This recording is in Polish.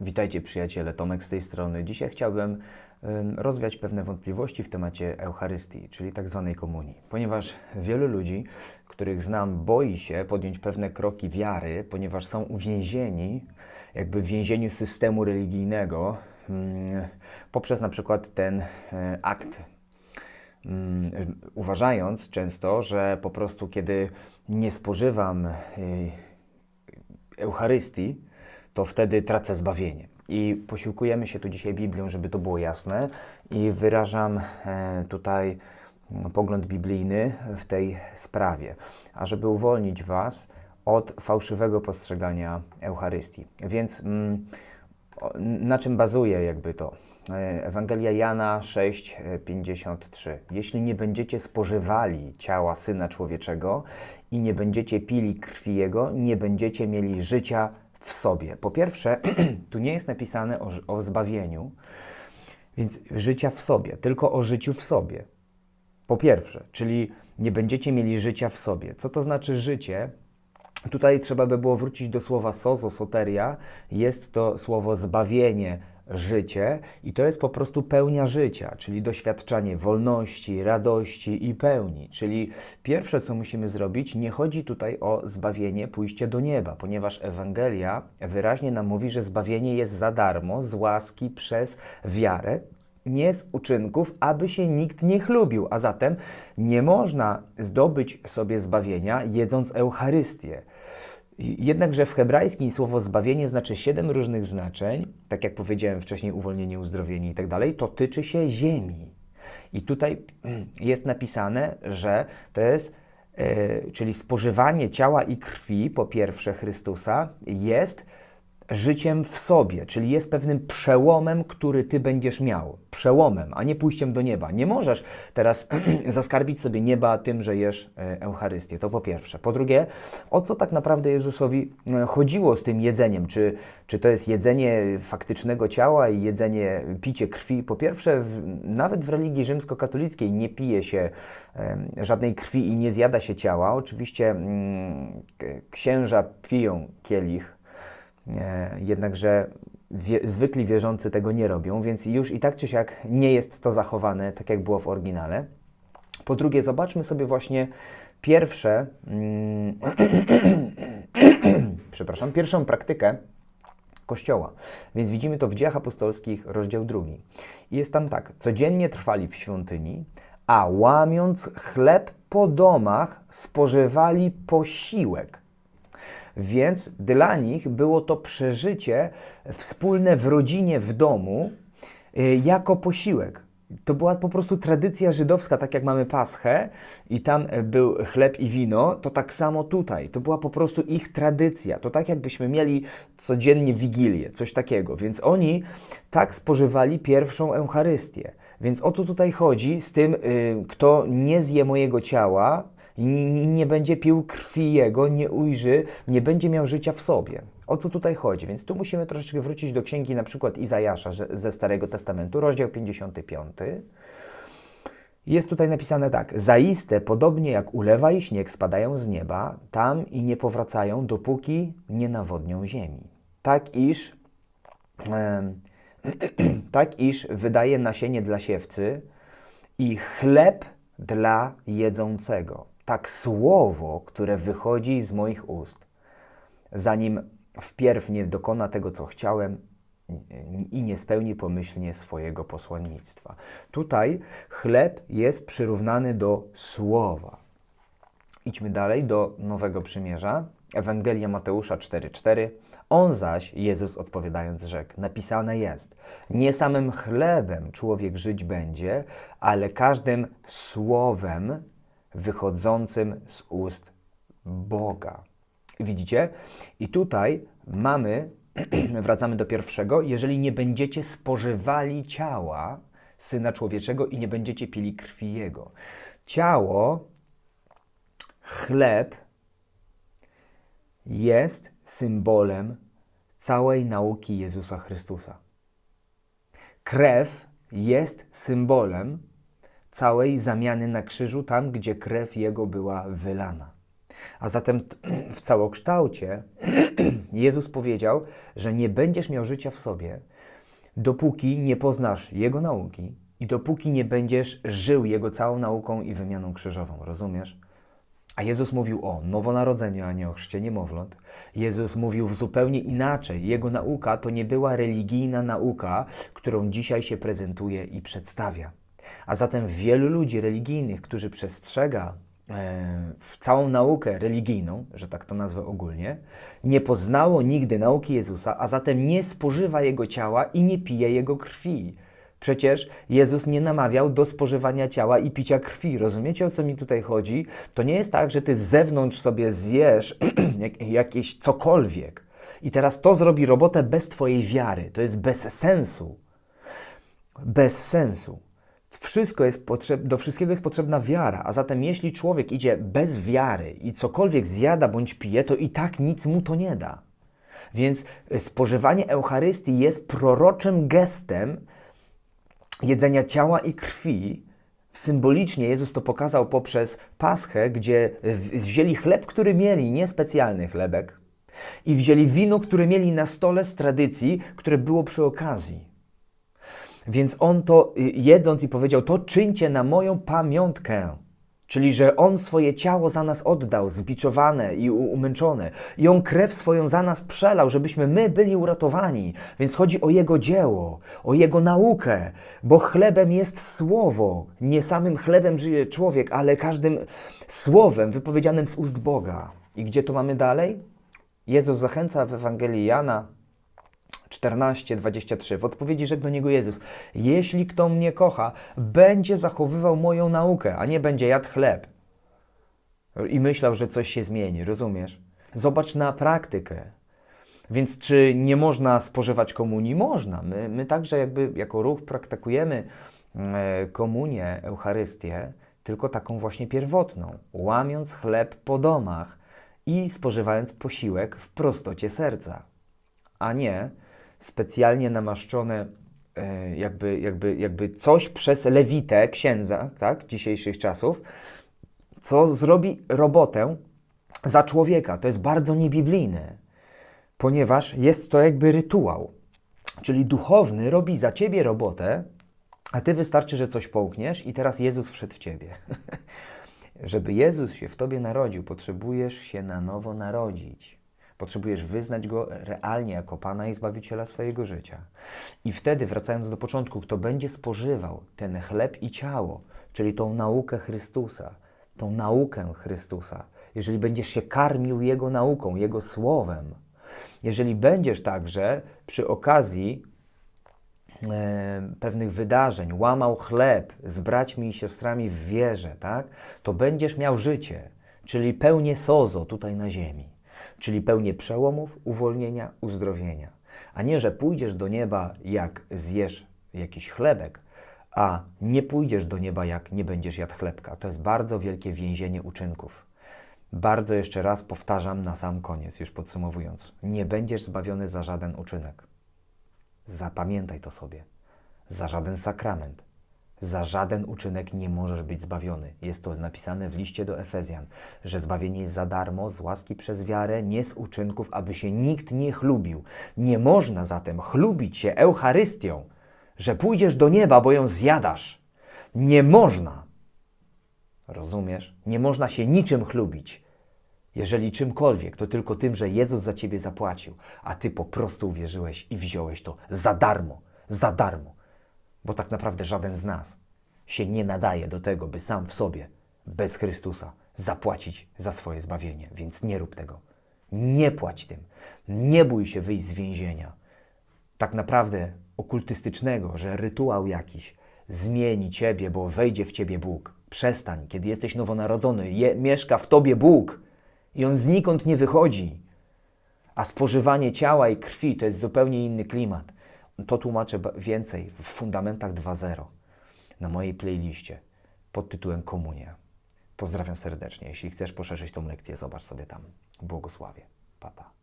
Witajcie przyjaciele, Tomek z tej strony. Dzisiaj chciałbym rozwiać pewne wątpliwości w temacie Eucharystii, czyli tak zwanej komunii. Ponieważ wielu ludzi, których znam, boi się podjąć pewne kroki wiary, ponieważ są uwięzieni jakby w więzieniu systemu religijnego mm, poprzez na przykład ten e, akt mm, uważając często, że po prostu kiedy nie spożywam y, Eucharystii, to wtedy tracę zbawienie. I posiłkujemy się tu dzisiaj Biblią, żeby to było jasne, i wyrażam e, tutaj mm, pogląd biblijny w tej sprawie, ażeby uwolnić Was od fałszywego postrzegania Eucharystii. Więc mm, na czym bazuje jakby to? E, Ewangelia Jana 6:53. Jeśli nie będziecie spożywali ciała Syna Człowieczego i nie będziecie pili krwi Jego, nie będziecie mieli życia w sobie. Po pierwsze, tu nie jest napisane o, o zbawieniu, więc życia w sobie, tylko o życiu w sobie. Po pierwsze, czyli nie będziecie mieli życia w sobie. Co to znaczy życie? Tutaj trzeba by było wrócić do słowa sozo, soteria. Jest to słowo zbawienie, życie i to jest po prostu pełnia życia, czyli doświadczanie wolności, radości i pełni. Czyli pierwsze, co musimy zrobić, nie chodzi tutaj o zbawienie, pójście do nieba, ponieważ Ewangelia wyraźnie nam mówi, że zbawienie jest za darmo, z łaski przez wiarę, nie z uczynków, aby się nikt nie chlubił. A zatem nie można zdobyć sobie zbawienia jedząc Eucharystię. Jednakże w hebrajskim słowo zbawienie znaczy siedem różnych znaczeń, tak jak powiedziałem wcześniej, uwolnienie, uzdrowienie i tak dalej, to tyczy się ziemi. I tutaj jest napisane, że to jest, e, czyli spożywanie ciała i krwi, po pierwsze Chrystusa, jest życiem w sobie, czyli jest pewnym przełomem, który ty będziesz miał. Przełomem, a nie pójściem do nieba. Nie możesz teraz zaskarbić sobie nieba tym, że jesz e, Eucharystię. To po pierwsze. Po drugie, o co tak naprawdę Jezusowi e, chodziło z tym jedzeniem? Czy, czy to jest jedzenie faktycznego ciała i jedzenie, picie krwi? Po pierwsze, w, nawet w religii rzymskokatolickiej nie pije się em, żadnej krwi i nie zjada się ciała. Oczywiście mm, księża piją kielich E, Jednakże wie, zwykli wierzący tego nie robią, więc już i tak czy siak nie jest to zachowane tak, jak było w oryginale. Po drugie, zobaczmy sobie właśnie pierwsze, mm, przepraszam, pierwszą praktykę Kościoła. Więc widzimy to w Dziejach Apostolskich, rozdział drugi. I jest tam tak, codziennie trwali w świątyni, a łamiąc chleb po domach, spożywali posiłek. Więc dla nich było to przeżycie wspólne w rodzinie, w domu, y, jako posiłek. To była po prostu tradycja żydowska, tak jak mamy Paschę i tam był chleb i wino, to tak samo tutaj. To była po prostu ich tradycja. To tak jakbyśmy mieli codziennie wigilię, coś takiego. Więc oni tak spożywali pierwszą Eucharystię. Więc o co tutaj chodzi z tym, y, kto nie zje mojego ciała, i nie, będzie pił krwi jego, nie ujrzy, nie będzie miał życia w sobie. O co tutaj chodzi? Więc tu musimy troszeczkę wrócić do księgi na przykład Izajasza ze Starego Testamentu, rozdział 55. Jest tutaj napisane tak: Zaiste, podobnie jak ulewa i śnieg spadają z nieba, tam i nie powracają, dopóki nie nawodnią ziemi. Tak iż, em, tak iż wydaje nasienie dla siewcy i chleb dla jedzącego. Tak słowo, które wychodzi z moich ust, zanim wpierw nie dokona tego, co chciałem i nie spełni pomyślnie swojego posłannictwa. Tutaj chleb jest przyrównany do słowa. Idźmy dalej do Nowego Przymierza. Ewangelia Mateusza 4:4. On zaś, Jezus odpowiadając, rzekł: Napisane jest: Nie samym chlebem człowiek żyć będzie, ale każdym słowem wychodzącym z ust Boga. Widzicie? I tutaj mamy, wracamy do pierwszego, jeżeli nie będziecie spożywali ciała Syna Człowieczego i nie będziecie pili krwi Jego. Ciało chleb jest symbolem całej nauki Jezusa Chrystusa. Krew jest symbolem całej zamiany na krzyżu, tam gdzie krew Jego była wylana. A zatem w całokształcie Jezus powiedział, że nie będziesz miał życia w sobie, dopóki nie poznasz Jego nauki i dopóki nie będziesz żył Jego całą nauką i wymianą krzyżową. Rozumiesz? A Jezus mówił o nowonarodzeniu, a nie o chrzcie niemowląt. Jezus mówił zupełnie inaczej. Jego nauka to nie była religijna nauka, którą dzisiaj się prezentuje i przedstawia. A zatem wielu ludzi religijnych, którzy przestrzega e, w całą naukę religijną, że tak to nazwę ogólnie, nie poznało nigdy nauki Jezusa, a zatem nie spożywa Jego ciała i nie pije Jego krwi. Przecież Jezus nie namawiał do spożywania ciała i picia krwi. Rozumiecie, o co mi tutaj chodzi? To nie jest tak, że ty z zewnątrz sobie zjesz jak- jakieś cokolwiek i teraz to zrobi robotę bez twojej wiary. To jest bez sensu. Bez sensu. Wszystko jest potrzeb, do wszystkiego jest potrzebna wiara, a zatem jeśli człowiek idzie bez wiary i cokolwiek zjada bądź pije, to i tak nic mu to nie da. Więc y, spożywanie Eucharystii jest proroczym gestem jedzenia ciała i krwi. Symbolicznie Jezus to pokazał poprzez Paschę, gdzie wzięli chleb, który mieli, niespecjalny chlebek, i wzięli wino, które mieli na stole z tradycji, które było przy okazji. Więc on to y, jedząc i powiedział: To czyńcie na moją pamiątkę. Czyli, że on swoje ciało za nas oddał, zbiczowane i umęczone. I on krew swoją za nas przelał, żebyśmy my byli uratowani. Więc chodzi o jego dzieło, o jego naukę, bo chlebem jest słowo. Nie samym chlebem żyje człowiek, ale każdym słowem wypowiedzianym z ust Boga. I gdzie to mamy dalej? Jezus zachęca w Ewangelii Jana 14:23. W odpowiedzi rzekł do niego Jezus: Jeśli kto mnie kocha, będzie zachowywał moją naukę, a nie będzie jadł chleb. I myślał, że coś się zmieni, rozumiesz? Zobacz na praktykę. Więc czy nie można spożywać komunii? Można. My, my także jakby jako ruch praktykujemy e, komunię, Eucharystię, tylko taką właśnie pierwotną, łamiąc chleb po domach i spożywając posiłek w prostocie serca a nie specjalnie namaszczone e, jakby, jakby, jakby coś przez lewitę księdza, tak, dzisiejszych czasów, co zrobi robotę za człowieka. To jest bardzo niebiblijne, ponieważ jest to jakby rytuał. Czyli duchowny robi za ciebie robotę, a ty wystarczy, że coś połkniesz i teraz Jezus wszedł w ciebie. Żeby Jezus się w tobie narodził, potrzebujesz się na nowo narodzić. Potrzebujesz wyznać Go realnie jako Pana i Zbawiciela swojego życia. I wtedy, wracając do początku, kto będzie spożywał ten chleb i ciało, czyli tą naukę Chrystusa, tą naukę Chrystusa, jeżeli będziesz się karmił Jego nauką, Jego słowem, jeżeli będziesz także przy okazji e, pewnych wydarzeń, łamał chleb z braćmi i siostrami w wierze, tak? to będziesz miał życie, czyli pełnię sozo tutaj na ziemi, czyli pełnię przełomów, uwolnienia, uzdrowienia. A nie, że pójdziesz do nieba, jak zjesz jakiś chlebek, a nie pójdziesz do nieba, jak nie będziesz jadł chlebka. To jest bardzo wielkie więzienie uczynków. Bardzo jeszcze raz powtarzam na sam koniec, już podsumowując. Nie będziesz zbawiony za żaden uczynek. Zapamiętaj to sobie. Za żaden sakrament, za żaden uczynek nie możesz być zbawiony. Jest to napisane w liście do Efezjan, że zbawienie jest za darmo, z łaski przez wiarę, nie z uczynków, aby się nikt nie chlubił. Nie można zatem chlubić się Eucharystią, że pójdziesz do nieba, bo ją zjadasz. Nie można. Rozumiesz? Nie można się niczym chlubić. Jeżeli czymkolwiek, to tylko tym, że Jezus za ciebie zapłacił, a ty po prostu uwierzyłeś i wziąłeś to za darmo, za darmo. Bo tak naprawdę żaden z nas się nie nadaje do tego, by sam w sobie, bez Chrystusa, zapłacić za swoje zbawienie. Więc nie rób tego. Nie płać tym. Nie bój się wyjść z więzienia. Tak naprawdę okultystycznego, że rytuał jakiś zmieni ciebie, bo wejdzie w ciebie Bóg. Przestań, kiedy jesteś nowonarodzony, je, mieszka w tobie Bóg i on znikąd nie wychodzi. A spożywanie ciała i krwi to jest zupełnie inny klimat. To tłumaczę więcej w Fundamentach 2.0 na mojej playliście pod tytułem Komunia. Pozdrawiam serdecznie. Jeśli chcesz poszerzyć tą lekcję, zobacz sobie tam. Błogosławie. Papa. Pa.